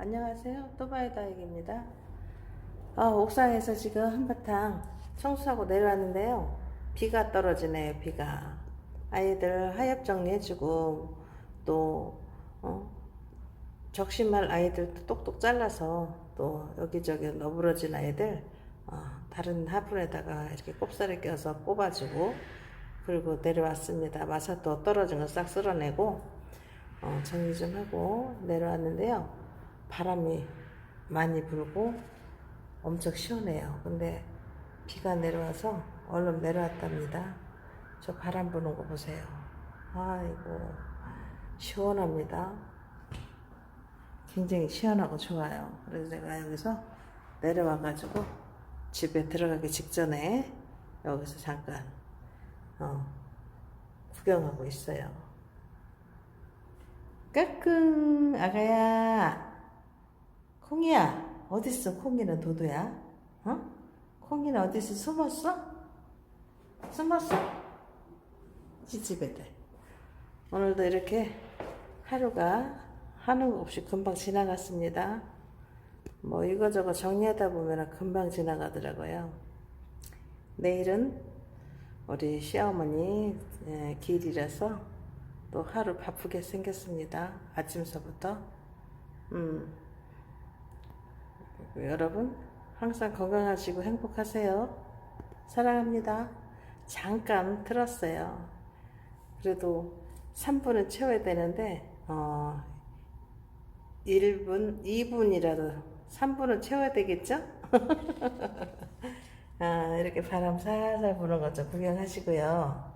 안녕하세요. 또바이다익입니다. 아, 옥상에서 지금 한바탕 청소하고 내려왔는데요. 비가 떨어지네요, 비가. 아이들 하엽 정리해주고, 또, 어, 적심할 아이들 똑똑 잘라서, 또 여기저기 너부러진 아이들, 어, 다른 화분에다가 이렇게 꼽사리 껴서 뽑아주고, 그리고 내려왔습니다. 마사토 떨어진 거 싹 쓸어내고, 어, 정리 좀 하고 내려왔는데요. 바람이 많이 불고 엄청 시원해요. 근데 비가 내려와서 얼른 내려왔답니다. 저 바람 부는 거 보세요. 아이고, 시원합니다. 굉장히 시원하고 좋아요. 그래서 내가 여기서 내려와가지고 집에 들어가기 직전에 여기서 잠깐 어, 구경하고 있어요. 까꿍 아가야 콩이야 어딨어 콩이는 도도야 어? 콩이는 어디서 숨었어? 숨었어? 찌집애들 오늘도 이렇게 하루가 거 없이 금방 지나갔습니다 뭐 이거저거 정리하다 보면 금방 지나가더라고요 내일은 우리 시어머니 예, 길이라서 또 하루 바쁘게 생겼습니다. 아침서부터. 음. 여러분, 항상 건강하시고 행복하세요. 사랑합니다. 잠깐 틀었어요. 그래도 3분은 채워야 되는데, 어, 1분, 2분이라도 3분은 채워야 되겠죠? 아, 이렇게 바람 살살 부는 것 좀 구경하시고요.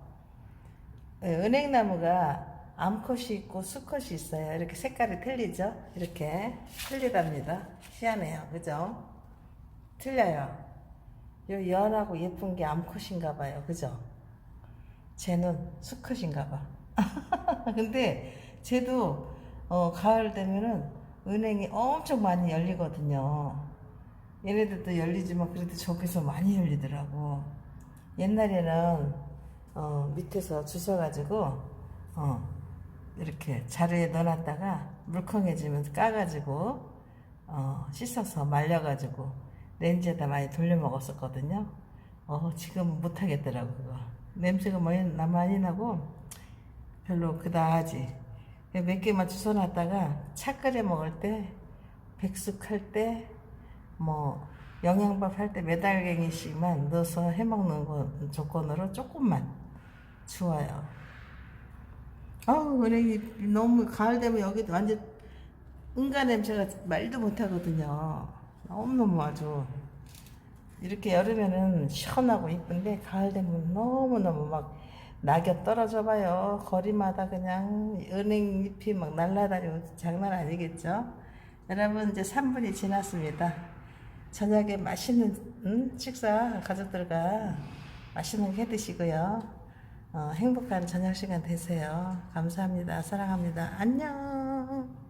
네, 은행나무가 암컷이 있고 수컷이 있어요. 이렇게 색깔이 틀리죠? 이렇게 틀리답니다. 희한해요. 그죠? 틀려요. 요 연하고 예쁜 게 암컷인가 봐요. 그죠? 쟤는 수컷인가 봐. 근데 쟤도 어, 가을 되면은 은행이 엄청 많이 열리거든요. 얘네들도 열리지만 그래도 저기서 많이 열리더라고. 옛날에는 어, 밑에서 주워가지고 어, 이렇게 자루에 넣어놨다가 물컹해지면 까가지고 어, 씻어서 말려가지고 렌즈에다 많이 돌려 먹었었거든요. 어, 지금은 못하겠더라고 그거. 냄새가 많이, 나고 별로 그다하지. 몇 개만 주워놨다가 차 끓여 먹을 때 백숙할 때 뭐 영양밥 할 때 매달갱이씩만 넣어서 해먹는 거 조건으로 조금만 좋아요. 아우 은행이 너무 가을 되면 여기 완전 은가 냄새가 말도 못하거든요. 너무너무 아주 이렇게 여름에는 시원하고 이쁜데 가을 되면 너무너무 막 낙엽 떨어져 봐요. 거리마다 그냥 은행 잎이 막 날라다니고 장난 아니겠죠? 여러분 이제 3분이 지났습니다. 저녁에 맛있는 음, 식사 가족들과 맛있는 게 드시고요. 어, 행복한 저녁 시간 되세요. 감사합니다. 사랑합니다. 안녕.